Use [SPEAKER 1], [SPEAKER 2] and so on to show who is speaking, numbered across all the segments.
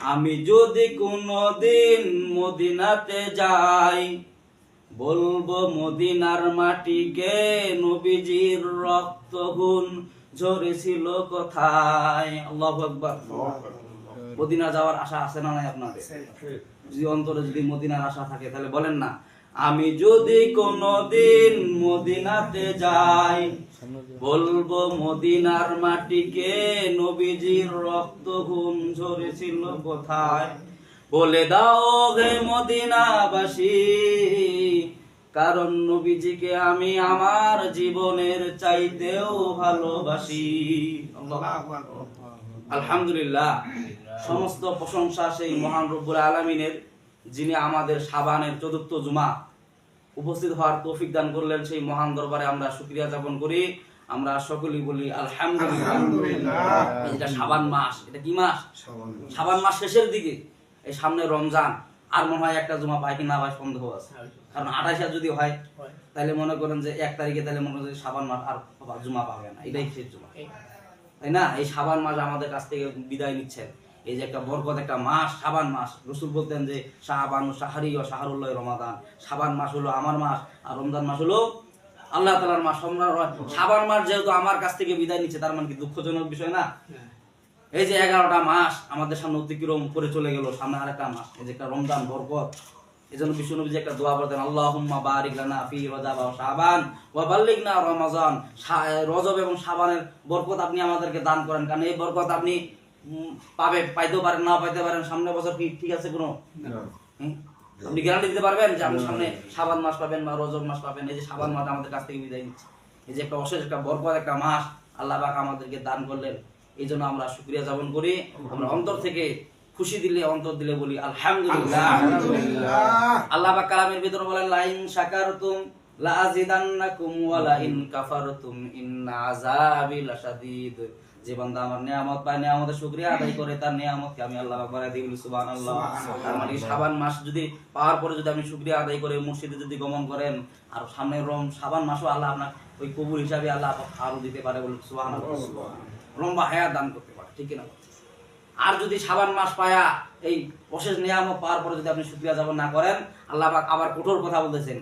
[SPEAKER 1] আমি যদি কোনদিন মদিনাতে যাই, বলব মদিনার মাটিকে নবীজির রক্ত গুণ ঝরেছিল কোথায়? মদিনা যাওয়ার আশা আছে না নাই আপনাদের? যদি অন্তরে যদি মদিনার আশা থাকে, তাহলে বলেন না। আমি যদি কোনদিন মদিনাতে যাই বলব, মদিনার মাটিকে নবীজির রক্ত ঘুম ঝরেছিল কোথায়? বলে দাও মদিনাবাসী, কারণ নবীজিকে আমি আমার জীবনের চাইতেও ভালোবাসি। আলহামদুলিল্লাহ, সমস্ত প্রশংসা সেই মহান রব্বুল আলমিনের, যিনি আমাদের সাবানের চতুর্থ জুমা উপস্থিত হওয়ার তৌফিক দান করলেন সেই মহান দরবারে আমরা শুক্রিয়া যাপন করি। আমরা সকলেই বলি আলহামদুলিল্লাহ। সাবান মাস। এটা কি মাস? সাবান মাস। শেষের দিকে। এই সামনে রমজান। আর মনে হয় একটা জুমা পায় কি না পায় সন্দেহ আছে। কারণ আঠাশে যদি হয় তাহলে মনে করেন যে এক তারিখে তাহলে মনে করেন সাবান মাস আর জুমা পাবে না। এটাই শেষ জুমা। তাই না? এই সাবান মাস আমাদের কাছ থেকে বিদায় নিচ্ছেন। এই যে একটা বরকত একটা মাস সাবান মাস। রসুল বলতেন যে শাহবান শাহারি ও শাহরুল্লাহ রমাদান। সাবান মাস হলো আমার মাস আর রমজান মাস হলো আল্লাহ তালার মাস। সাবান মাস যেহেতু আমার কাছ থেকে বিদায় নিচ্ছে তার মানে কি দুঃখজনক বিষয় না? এই যে এগারোটা মাস আমাদের সামনে অতিক্রম করে চলে গেল সামনে আরেকটা মাস। এই যে একটা রমজান বরকত। এই জন্য বিশ্ব নবী যে একটা দোয়া বলতেন আল্লাহুম্মা বারিক লানা ফি রজাব ওয়া শাবান ওয়া বাল্লিগনা রমাজান। রজব এবং শাবানের বরকত আপনি আমাদেরকে দান করেন কারণ এই বরকত আপনি পাবে পাইতেও পারেন না পাইতে পারেন সামনে বছর কি ঠিক আছে কোনো? আপনি গ্যারান্টি দিতে পারবেন যে আপনি সামনে সাবান মাস পাবেন বা রজব মাস পাবেন এই যে সাবান মাস আমাদের কাছ থেকে বিদায় নিচ্ছে। এই যে একটা অশেষ একটা বরকত একটা মাস আল্লাহ পাক আমাদেরকে দান করলেন। এই জন্য আমরা শুক্রিয়া যাপন করি। আমরা অন্তর থেকে খুশি দিলে অন্তর দিলে বলি আলহামদুলিল্লাহ। আল্লাহ পাক কালামের ভিতরে বলেন লাইন শাকারতুম লা আযিদান্নাকুম ওয়া লা ইন কাফারতুম ইন্না আযাবি লাশাদীদ। যে বান্দা আমার নিয়ামত পায় নিয়ামতের শুকরিয়া আদায় করে তার নিয়ামতকে আমি আল্লাহ বাড়াই দিই সুবহানাল্লাহ। তার মানে শাবান মাস যদি পাওয়ার পরে যদি আপনি শুকরিয়া আদায় করে মসজিদে যদি গমন করেন আর সামনে রম শাবান মাসও আল্লাহ আপনার ওই কবুল হিসাবে আল্লাহ আরও দিতে পারে বলে সুবহানাল্লাহ। লম্বা হায়াত দান করতে পারে ঠিক না আর যদি সাবান মাস পায়া এই অশেষ নিয়ামত পাওয়ার পরে যদি আপনি শুক্রিয়া যাপন না করেন আল্লাহ পাক আবার কঠোর কথা বলতেছেন।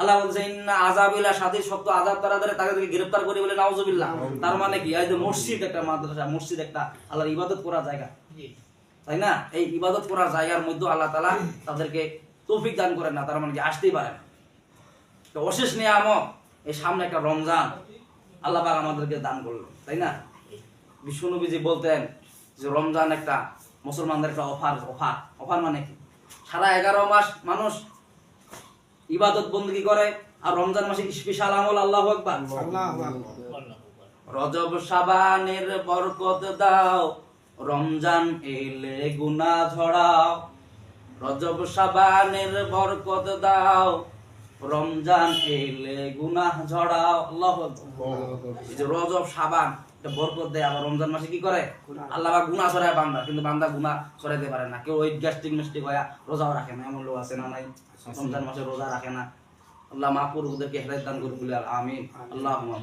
[SPEAKER 1] আল্লাহ বলছেন ইন্না আযাবিল্লা সাথী সত্য আযাব তারা ধরে তাকে থেকে গ্রেফতার করে বলে নাউজুবিল্লাহ তার মানে কি? এই যে মসজিদ একটা মাদ্রাসা মসজিদ একটা আল্লাহর ইবাদত করার জায়গা। তাই না? এই ইবাদত করার জায়গার মধ্যে আল্লাহ তাআলা তাদেরকে তৌফিক দান করেন না তার মানে কি আসতেই পারে না। তো অশেষ নিয়ামত এই সামনে একটা রমজান। আল্লাহ পাক আমাদেরকে দান করল তাই না? বিশ্বনবীজি বলতেন যে রমজান একটা মুসলমানদের একটা অফার অফার। অফার মানে কি? সারা এগারো মাস মানুষ ইবাদত বন্দী করে? আর রমজান মাসে স্পেশাল আমল? আল্লাহ আকবার। রজব সাবানের বরকত দাও রমজান এলে গুনা ঝড়াও। রজব সাবানের বরকত দাও রমজান এলে গুনা ঝড়াও। আল্লাহ রজব সাবান এটা বরকত দেয় আবার রমজান মাসে কি করে? আল্লাহ বা গুনা ছড়ায় বান্দা কিন্তু বান্দা গুনা ছড়াইতে পারে না। কেউ ওই গ্যাস্ট্রিক মিস্টিক হয়ে রোজাও রাখে না এমন লোক আছে না নাই? রমজান মাসে রোজা রাখে না। আল্লাহ মাহপুর ওদেরকে হেদায়ত দান করুন বলে আমিন। আল্লাহ আমিন।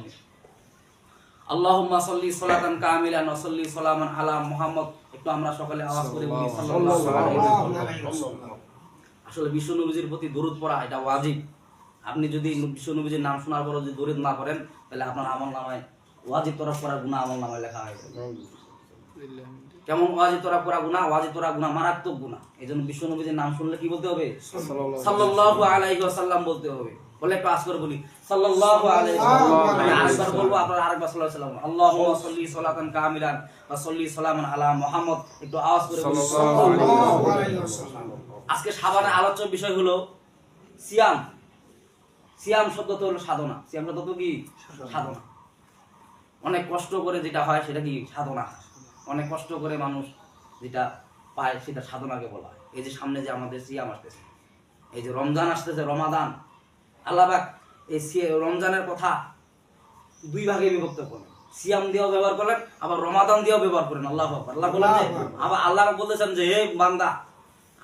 [SPEAKER 1] আল্লাহুম্মা সাল্লি সালাতান কামিলান ওয়া সাল্লি সালামান আলা মুহাম্মদ। একটু আমরা সকালে আওয়াজ করে বলি সাল্লাল্লাহু আলাইহি ওয়াসাল্লাম আসলে বিশ্ব নবীজির প্রতি দরুদ পড়া এটা ওয়াজিব। আপনি যদি বিশ্ব নবীজির নাম শোনার পর যদি দরুদ না করেন তাহলে আপনার আমল নামায় ওয়াজিব তরফ করার গুনাহ আমল নামায় লেখা হয়ে যাবে কেমন ওয়াজিব তোরা করা গুনাহ? ওয়াজিব তোরা গুনাহ মারাত্মক গুনাহ। এই জন্য বিশ্ব নবীজির নাম শুনলে কি বলতে হবে? সাল্লাল্লাহু আলাইহি ওয়াসাল্লাম বলতে হবে। বলে করে বলি সাল্লাল্লাহু আলাইহি ওয়াসাল্লাম। আরেকবার বলব আপনারা আরেকবার সাল্লাল্লাহু আলাইহি ওয়াসাল্লাম। আল্লাহুম্মা সাল্লি সালাতান কামিলান ওয়া সাল্লি সালামান আলা মুহাম্মদ। একটু আওয়াজ করে বলি। আজকে সাবানের আলোচ্য বিষয় হলো সিয়াম। সিয়াম শব্দটা হলো সাধনা। সিয়াম শব্দ তো কি সাধনা। অনেক কষ্ট করে যেটা হয় সেটা কি সাধনা? অনেক কষ্ট করে মানুষ যেটা পায় সেটা সাধনাকে বলা হয়। এই যে সামনে যে আমাদের সিয়াম আসতেছে এই যে রমজান আসতেছে রমাদান আল্লাহবাক এই রমজানের কথা দুই ভাগে বিভক্ত করেন সিয়াম দিয়েও ব্যবহার করলেন আবার রমাদান দিয়েও ব্যবহার করেন। আল্লাহ আল্লাহ বলেন আবার আল্লাহ বলতেছেন যে হে বান্দা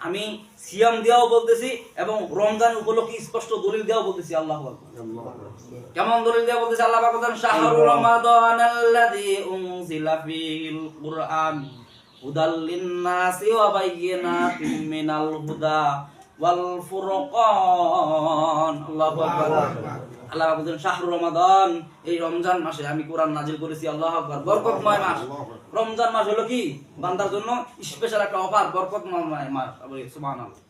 [SPEAKER 1] আমি সিয়াম দিয়েও বলতেছি এবং রমজান উপলক্ষে স্পষ্ট দলিল দিয়েও বলতেছি আল্লাহ কেমন দলিল দিয়ে বলতেছে? আল্লাহ বলেন শাহরু রমাদান আল্লাযী উনজিলা ফীহিল কুরআন হুদাল লিন্নাসি ওয়া বাইয়িনাতিম মিনাল হুদা ওয়াল ফুরকান। আল্লাহু আকবার। আল্লাহ শাহরু রমাদান এই রমজান মাসে আমি কোরআন নাজিল করেছি আল্লাহ আকবার। বরকতময় মাস। রমজান মাস হলো কি? বান্দার জন্য স্পেশাল একটা অফার বরকতময় মাস সুবহানাল্লাহ।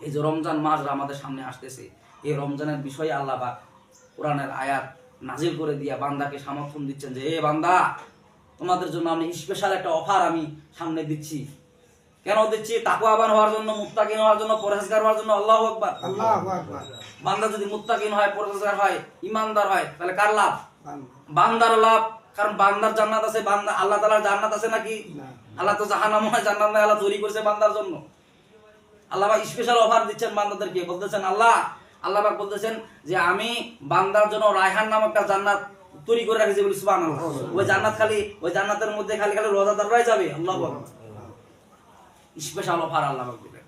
[SPEAKER 1] এই যে রমজান মাস আমাদের সামনে আসতেছে এই রমজানের বিষয়ে আল্লাহ পাক কোরআনের আয়াত নাজিল করে দিয়া বান্দাকে সমর্থন দিচ্ছেন যে এ বান্দা তোমাদের জন্য আমি স্পেশাল একটা অফার আমি সামনে দিচ্ছি। কেন দিচ্ছি? তাকুয়াবান হওয়ার জন্য মুত্তাকিন হওয়ার জন্য পরেজগার হওয়ার জন্য আল্লাহু আকবার। বান্দা যদি মুত্তাকিন হয় পরেজগার হয় ইমানদার হয় তাহলে কার লাভ?
[SPEAKER 2] বান্দা।
[SPEAKER 1] বান্দার লাভ কারণ বান্দার জান্নাত আছে বান্দা আল্লাহ তালার জান্নাত আছে নাকি? আল্লাহ তো জাহান্নাম হয় জান্নাত নয় আল্লাহ তৈরি করেছে বান্দার জন্য। আল্লাহ স্পেশাল অফার দিচ্ছেন বান্দাদেরকে বলতেছেন আল্লাহ আল্লাহ পাক বলতেছেন যে আমি বান্দার জন্য রায়হান নামক একটা জান্নাত তৈরি করে রাখেছি বলি সুবহানাল্লাহ। ওই জান্নাত খালি ওই জান্নাতের মধ্যে খালি খালি রোজাদাররাই যাবে আল্লাহু স্পেশাল অফার আল্লাহ পাক দিলেন।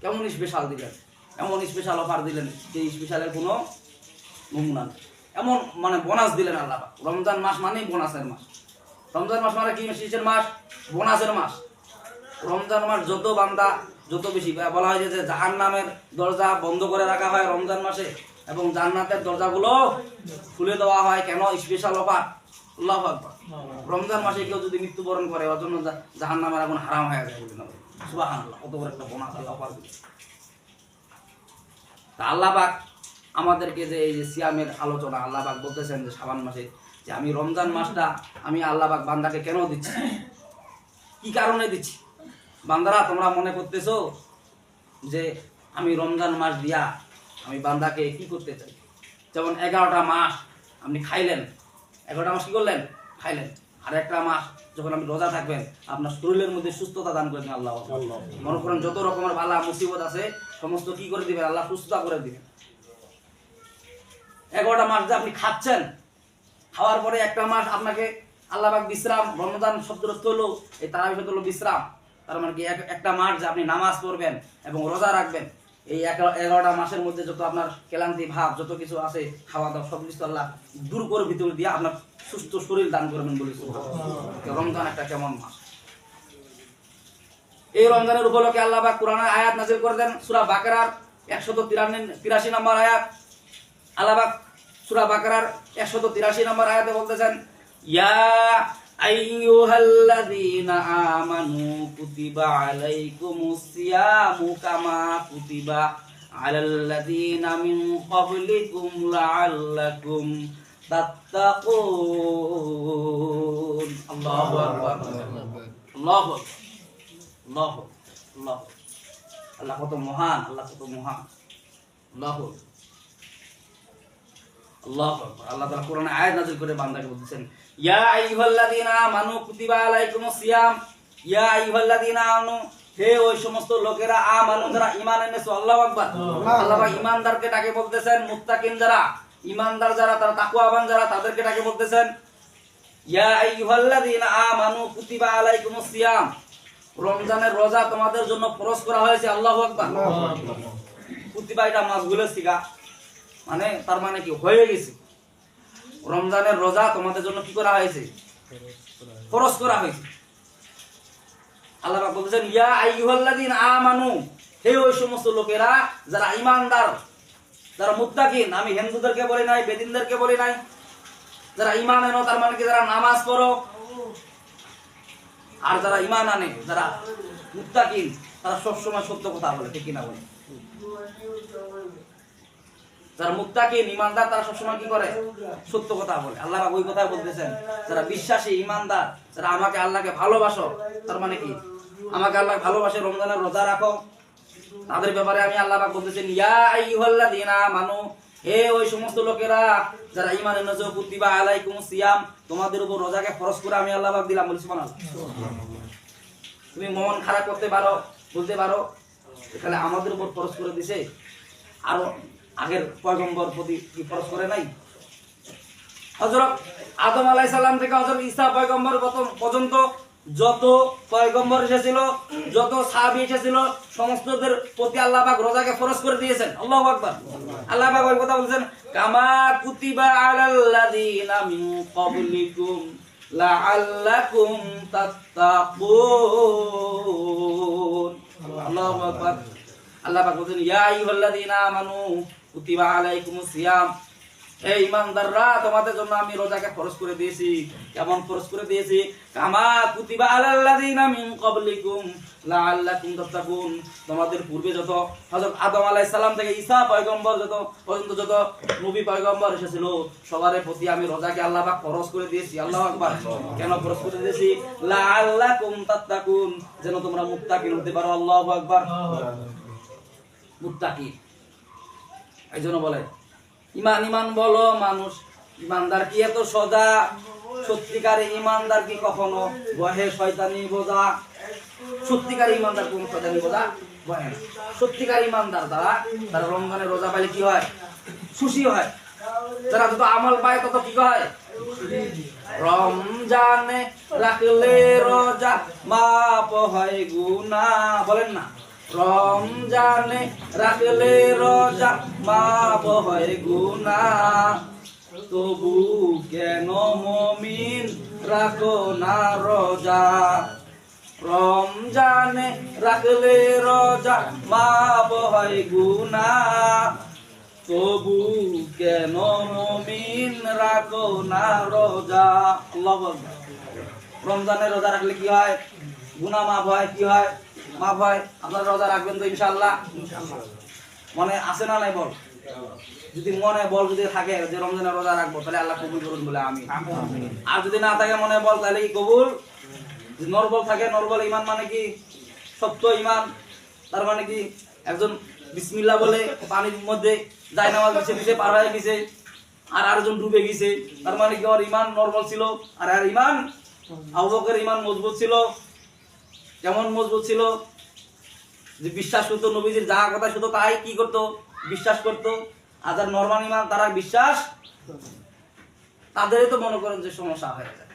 [SPEAKER 1] কেমন স্পেশাল দিলেন? এমন স্পেশাল অফার দিলেন যে স্পেশালের কোনো নমুনা নেই। এমন মানে বোনাস দিলেন আল্লাহ রমজান মাস মানেই বোনাসের মাস। রমজান মাস মানে কি? কিসের মাস, বোনাসের মাস। রমজান মাস যত বান্দা, যত বেশি বলা হয় যে জাহান নামের দরজা বন্ধ করে রাখা হয় রমজান মাসে, এবং জান্নাতের দরজাগুলো খুলে দেওয়া হয় কেন? স্পেশাল অফার আল্লাহ রমজান মাসে কেউ যদি মৃত্যুবরণ করে, ওর জন্য জাহান নামের আগুন হারাম হয়ে যায় সুবহানাল্লাহ, কত বড় একটা বোনাস আল্লাহ তা আল্লাহ পাক আমাদেরকে যে এই যে সিয়ামের আলোচনা আল্লাহ পাক বলতেছেন যে সাবান মাসে যে আমি রমজান মাসটা আমি আল্লাহ পাক বান্দাকে কেন দিচ্ছি? কি কারণে দিচ্ছি? বান্দারা তোমরা মনে করতেছো যে আমি রমজান মাস দিয়া আমি বান্দাকে কি করতে চাই? যেমন এগারোটা মাস আপনি খাইলেন এগারোটা মাস কি করলেন? খাইলেন। আর একটা মাস যখন আপনি রোজা থাকবেন আপনার শরীরের মধ্যে সুস্থতা দান করবেন আল্লাহ। মনে করেন যত রকমের বালা মুসিবত আছে সমস্ত কি করে দিবেন? আল্লাহ সুস্থতা করে দিবেন। এগারোটা মাস যে আপনি খাচ্ছেন, খাওয়ার পরে একটা মাস আপনাকে আল্লাহ পাক বিশ্রাম, রমজান শব্দের অর্থ হলো, এই তারা শব্দ হলো বিশ্রাম। তার মানে কি একটা মাস যে আপনি নামাজ পড়বেন এবং রোজা রাখবেন, এই এগারোটা মাসের মধ্যে যত আপনার ক্লান্তি ভাব, যত কিছু আছে, খাওয়া দাওয়া, সব কিছু আল্লাহ দূর করে ভিতরে দিয়ে আপনার সুস্থ শরীর দান করবেন বলে রমজান একটা কেমন মাস। এই রমজানের উপলক্ষে আল্লাহ পাক কোরআনের আয়াত নাজির করে দেন, সূরা বাকারার 183 নম্বর আয়াত। আল্লাহ পাক সূরা বাকারার 183 নম্বর আয়াতে বলতেছেন ইয়া আইয়ুহাল্লাযীনা আমানু কুতিবা আলাইকুমুস সিয়ামু কামা কুতিবা আলাল্লাযীনা মিন ক্বাবলিকুম লাআল্লাকুম তাত্তাকুন। আল্লাহু আকবার। আল্লাহু আল্লাহ আল্লাহ আল্লাহ কত মহান আল্লাহ কত মহান। আল্লাহ আকবার। আল্লাহ তাআলা কোরআনে আয়াত নাযিল করে বান্দাকে বলতেছেন ইয়া আইয়ুহাল্লাযীনা আমানু কুতিবা আলাইকুমুস সিয়াম। ইয়া আইয়ুহাল্লাযীনা আমানু হে ওই সমস্ত লোকেরা আমানু যারা ঈমান এনেছো আল্লাহু আকবার। আল্লাহ ঈমানদারকে ডাকে বলতেছেন মুত্তাকিন যারা ঈমানদার যারা তারা তাকওয়াবান যারা তাদেরকে ডাকে বলতেছেন ইয়া আইয়ুহাল্লাযীনা আমানু কুতিবা আলাইকুমুস সিয়াম। রমজানের রোজা তোমাদের জন্য ফরজ করা হয়েছে আল্লাহু আকবার। কুতিবা এটা মাসগুলের সিগা। মানে তার মানে কি? হয়ে গেছে। রমজানের রোজা তোমাদের জন্য কি করা হয়েছে? ফরজ করা হয়েছে। আল্লাহ পাক বলতেছেন, ইয়া আইয়ুহাল্লাযীনা আমানু হে ওই সমস্ত লোকেরা, যারা ঈমানদার, যারা মুত্তাকিন, আমি হিন্দুদেরকে বলি নাই, বেদিনদেরকে বলি নাই, যারা ঈমান আনো, তার মানে কি? যারা নামাজ পড়ো, আর যারা ইমান আনে, যারা মুত্তাকিন, তারা সবসময় সত্য কথা বলে, ঠিক কিনা বলে। যারা মুত্তাকিন ইমানদার তারা সবসময় কি করে? সত্য কথা বলে। আল্লাহ ওই কথা বলতেছেন, যারা বিশ্বাসী ইমানদার যারা আমাকে আল্লাহকে ভালোবাসো, তার মানে কি? আমাকে আল্লাহ ভালোবাসে, রমজানের রোজা রাখো। তাদের ব্যাপারে আমি আল্লাহ বলতেছেন, ইয়া আমানু, হে ওই সমস্ত লোকেরা, যারা ঈমান এনেছো কুতিবা আলাইকুমুস সিয়াম, তোমাদের উপর রোজাকে খরচ করে আমি আল্লাহ দিলাম। বলি, সুবহানাল্লাহ। তুমি মন খারাপ করতে পারো, বলতে পারো এখানে আমাদের উপর খরচ করে দিছে। আরও আগের পয়গম্বর প্রতি কি ফরজ করে নাই? হযরত আদম আলাইহিস সালাম থেকে হযরত ঈসা পয়গম্বর পর্যন্ত যত পয়গম্বর এসেছিল, যত সাহাবী এসেছিল, সমস্তদের প্রতি আল্লাহ পাক রোজাকে ফরজ করে দিয়েছেন। আল্লাহু আকবার। আল্লাহ পাক ওই কথা বলছেন, কামা কুতিবা আলাল্লাযীনা মিন ক্বাবলিকুম লাআল্লাকুম তাত্তাকুন। আল্লাহু আকবার। আল্লাহ পাক বলেন ইয়া আইয়ুহাল্লাযীনা আমানু তোমাদের কামা পূর্বে যত হযরত আদম আলাইহিস সালাম থেকে ঈসা পয়গম্বর যত পর্যন্ত যত নবী পয়গম্বর এসেছিল, সবার প্রতি আমি রোজাকে আল্লাহ ফরজ করে দিয়েছি। আল্লাহু আকবার। কেন খরচ করে দিয়েছি? লাআল্লাকুম তাত্তাকুন। যেন তোমরা মুত্তাকিন হতে পারো। আল্লাহু আকবার। মুত্তাকি এই জন্য বলে, ইমান ইমান বলো মানুষ, ইমানদার কি এত সদা সত্যিকারে ইমানদার কি কখনো বহে শয়তানি বোঝা? সত্যিকার ইমানদার কোন শয়তানি বোঝা? সত্যিকার ইমানদার তারা তারা রমজানের রোজা পাইলে কি হয়? খুশি হয়। যারা যত আমল পায় তত কি হয়? রমজানে রাখলে রোজা মাপ হয় গুনা বলেন না। রমজানে রাখলে রোজা মাপ হয় গুনা তবু কেন মমিন রাখো না রোজা? রমজানে রাখলে রোজা মাপ হয় গুনা তবু কেন মমিন রাখো না রোজা। রমজানে রোজা রাখলে কি হয়? গুনাহ মাফ হয়, কি হয়? মাফ হয় আপনারা রোজা রাখবেন তো ইনশাআল্লাহ? মনে আছে না নাই বল? যদি মনে বল যদি থাকে যে রমজানের রোজা রাখব, তাহলে আল্লাহ কবুল করুন বলে আমি। আর যদি না থাকে মনে বল, তাহলে কি কবুল? নরবল থাকে, নরবল ইমান মানে কি? সত্য ইমান। তার মানে কি? একজন বিসমিল্লাহ বলে, পানির মধ্যে যায় নামাজ দিছে দিছে, পার হয়ে গেছে, আর আরেকজন ডুবে গেছে। তার মানে কি? ওর ইমান নরবল ছিল, আর আর ইমান আবু ইমান মজবুত ছিল। কেমন মজবুত ছিল, যে বিশ্বাস করতো নবীজির যা কথা শুধু তাই কি করতো? বিশ্বাস করতো। আর যার নর্মাল ইমান তারা বিশ্বাস তাদেরই তো মনে করেন যে সমস্যা হয়ে যায়।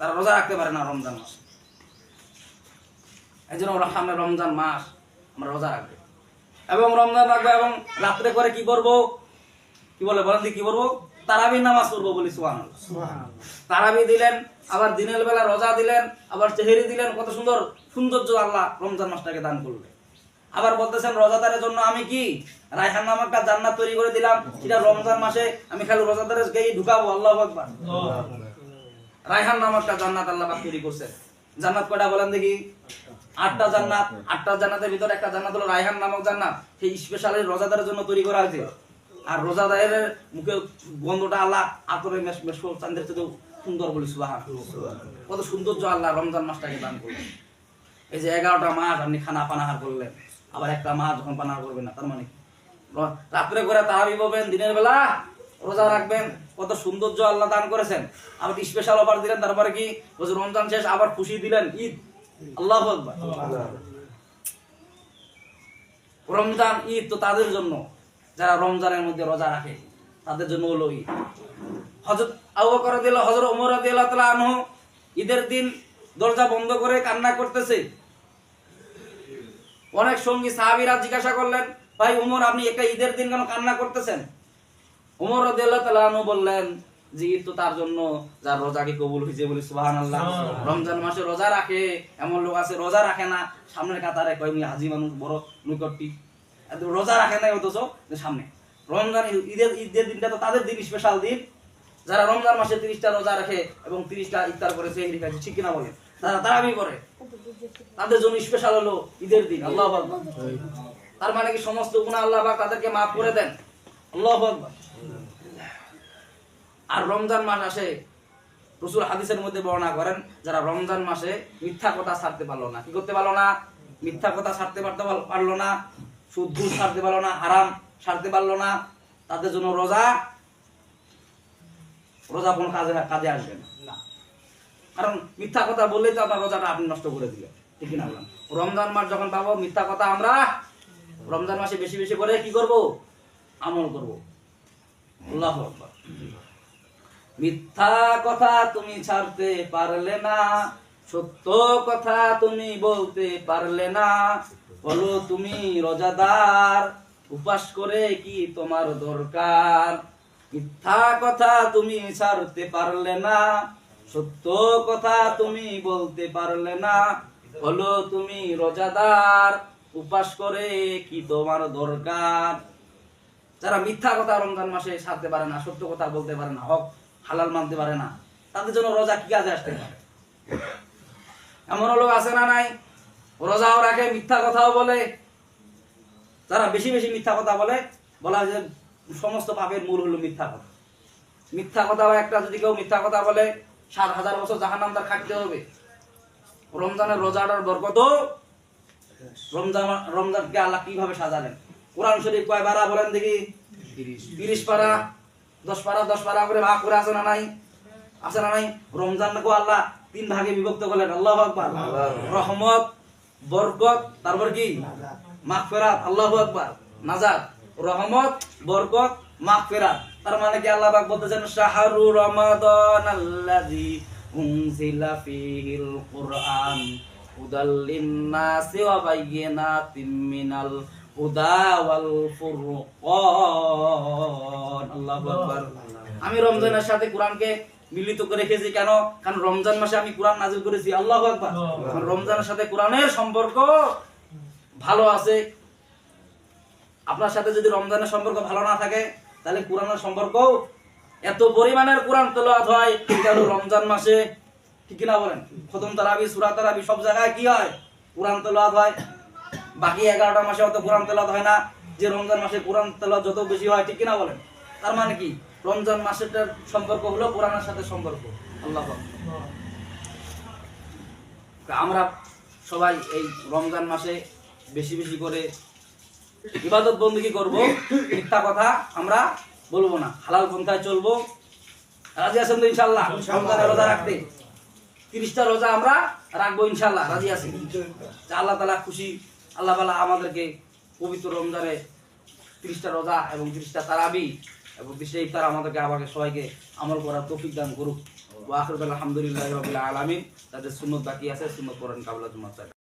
[SPEAKER 1] তারা রোজা রাখতে পারে না রমজান মাস। এই জন্য ওরা সামনে রমজান মাস আমরা রোজা রাখব। এবং রমজান রাখব এবং রাত্রে করে কি করব? কি বলে বলেন কি করব? তারাবি নামাজ পড়ব বলি সুহান তারাবি দিলেন আবার দিনের বেলা রোজা দিলেন আবার চেহারি দিলেন কত সুন্দর সৌন্দর্য আল্লাহ রমজান মাসটাকে দান করলেন। আবার বলতেছেন রোজাদারের জন্য আমি কি? রায়হান নামক জান্নাত তৈরি করে দিলাম সেটা রমজান মাসে আমি খালি রোজাদারের গিয়ে ঢুকাবো আল্লাহ আকবার। রায়হান নামক জান্নাত আল্লাহ পাক তৈরি করছে জান্নাত কয়টা বলেন দেখি? আটটা জান্নাত আটটা জান্নাতের ভিতরে একটা জান্নাত হলো রায়হান নামক জান্নাত। সেই স্পেশালি রোজাদারের জন্য তৈরি করা হয়েছে। আর রোজাদারের মুখে গন্ধটা আল্লাহ আতরে মেশ মেশ চান্দের চেয়ে সুন্দর বলি সুবাহ কত সৌন্দর্য আল্লাহ রমজান মাসটাকে দান করলেন। এই যে এগারোটা মাস আপনি খানা পানাহার করলেন আবার একটা মাস যখন পানাহার করবেন না তার মানে? রাত্রে করে তাহাবি বলবেন দিনের বেলা রোজা রাখবেন কত সৌন্দর্য আল্লাহ দান করেছেন। আবার স্পেশাল অফার দিলেন তারপরে কি? বলছে রমজান শেষ আবার খুশি দিলেন ঈদ। আল্লাহ রমজান ঈদ তো তাদের জন্য। যারা রমজানের মধ্যে রোজা রাখে তাদের জন্য হলো ঈদ। হজরত আবু বকর রাদিয়াল্লাহু হযরত ওমর রাদিয়াল্লাহু তাআলা আনহু ঈদের দিন দরজা বন্ধ করে কান্না করতেছে। অনেক সঙ্গী সাহাবীরা জিজ্ঞাসা করলেন ভাই উমর আপনি একটা ঈদের দিন কেন কান্না করতেছেন? উমর রাদিয়াল্লাহু তাআলা আনহু বললেন যে ঈদ তো তার জন্য যার রোজা কি কবুল হয়েছে বলি সুবহানাল্লাহ। রমজান মাসে রোজা রাখে এমন লোক আছে রোজা রাখে না। সামনের কাতারে কয় মুই হাজি মানুষ বড় নিকটটি রোজা রাখে না অথচ সামনে। রমজান ঈদের ঈদের দিনটা তো তাদের দিন স্পেশাল দিন। যারা রমজান মাসে তিরিশটা রোজা রাখে এবং তিরিশটা ইফতার করে সেহরি খাইছে ঠিক কিনা বলে তারা তারাবি করে। তাদের জন্য স্পেশাল হলো ঈদের দিন, আল্লাহ তার মানে কি সমস্ত গুনাহ আল্লাহ পাক তাদেরকে মাফ করে দেন? আল্লাহ আর রমজান মাস আসে, রসুল হাদিসের মধ্যে বর্ণনা করেন, যারা রমজান মাসে মিথ্যা কথা ছাড়তে পারল না। কি করতে পারল না? মিথ্যা কথা ছাড়তে পারতে পারল না। সুদ ঘুষ ছাড়তে পারল না হারাম ছাড়তে পারল না তাদের জন্য রোজা রোজা কোনো কাজে কাজে আসবে না। কারণ মিথ্যা কথা বললেই তো আপনার রোজাটা আপনি নষ্ট করে দিলেন ঠিক না বললাম রমজান মাস যখন পাবো মিথ্যা কথা আমরা রমজান মাসে বেশি বেশি করে কি করব? আমল করব। আল্লাহ আকবার। মিথ্যা কথা তুমি ছাড়তে পারলে না সত্য কথা তুমি বলতে পারলে না বলো, তুমি রজাদার, উপাস করে কি তোমার দরকার? মিথ্যা কথা তুমি ছাড়তে পারলে না, সত্য কথা তুমি বলতে পারলে না। হলো তুমি রোজাদার, উপাস করে কি তোমার দরকার? যারা মিথ্যা কথা রমজান মাসে সারতে পারে না, সত্য কথা বলতে পারে না, হক হালাল মানতে পারে না, তাদের জন্য রোজা কি কাজে আসতে পারে? এমন লোক আছে না নাই? রোজাও রাখে মিথ্যা কথাও বলে। যারা বেশি বেশি মিথ্যা কথা বলে বলা হয় যে সমস্ত পাপের মূল হলো মিথ্যা কথা। মিথ্যা কথা বা একটা যদি কেউ মিথ্যা কথা বলে সাত হাজার বছর জাহান্নাম তার খাটতে হবে। রমজানের রোজাটার বরকত রমজান রমজানকে আল্লাহ কীভাবে সাজালেন? কোরআন শরীফ কয় বারা বলেন দেখি? তিরিশ। পারা দশ পারা দশ পারা করে ভাগ করে আছে না নাই? আছে না নাই? রমজান আল্লাহ তিন ভাগে বিভক্ত করলেন। আল্লাহ আকবার। রহমত বরকত, তারপর কি? মাগফিরাত, আল্লাহু আকবার, নাজাত। রহমত, বরকত, মাগফিরাত। তার মানে কি আল্লাহ পাক বলতেছেন, শাহরু রমাদান আল্লাযী উনজিলা ফীহিল কুরআন হুদাল লিন-নাসি ওয়া বায়্যিনাতিম মিনাল হুদা ওয়াল ফুরকান। আল্লাহু আকবার। আমি রমজানের সাথে কোরআনকে মিলিত করে রেখেছি কেন? কারণ রমজান মাসে আমি কোরআন নাজিল করেছি। আল্লাহ কারণ রমজানের সাথে কোরআনের সম্পর্ক ভালো আছে। আপনার সাথে যদি রমজানের সম্পর্ক ভালো না থাকে তাহলে কোরআনের সম্পর্ক এত পরিমাণের কোরআন তেলাওয়াত হয় কারণ রমজান মাসে। ঠিক কিনা বলেন? খতম তারাবি সূরা তারাবি সব জায়গায় কি হয়? কোরআন তেলাওয়াত হয়। বাকি এগারোটা মাসে অত কোরআন তেলাওয়াত হয় না। যে রমজান মাসে কোরআন তেলাওয়াত যত বেশি হয় ঠিক কিনা বলেন? তার মানে কি? রমজান মাসের সম্পর্ক হলো কোরআনের সাথে সম্পর্ক। আল্লাহ আমরা সবাই এই রমজান মাসে বেশি বেশি করে ইবাদত বন্দী করব? মিথ্যা কথা আমরা বলব না। হালাল পন্থায় চলবো। রাজি আছেন তো ইনশাল্লাহ রমজানের রোজা রাখতে। তিরিশটা রোজা আমরা রাখব ইনশাল্লাহ রাজি আছি আল্লাহ তালা খুশি আল্লাহ তালা আমাদেরকে পবিত্র রমজানে তিরিশটা রোজা এবং তিরিশটা তারাবি এবং বিশ্বের ইফতার আমাদেরকে আমাকে সবাইকে আমল করার তৌফিক দান করুক। ওয়াখির আলহামদুলিল্লাহ রবিল্লা আলমিন। তাদের সুন্নত বাকি আছে, সুন্নত করেন কাবলা জুমার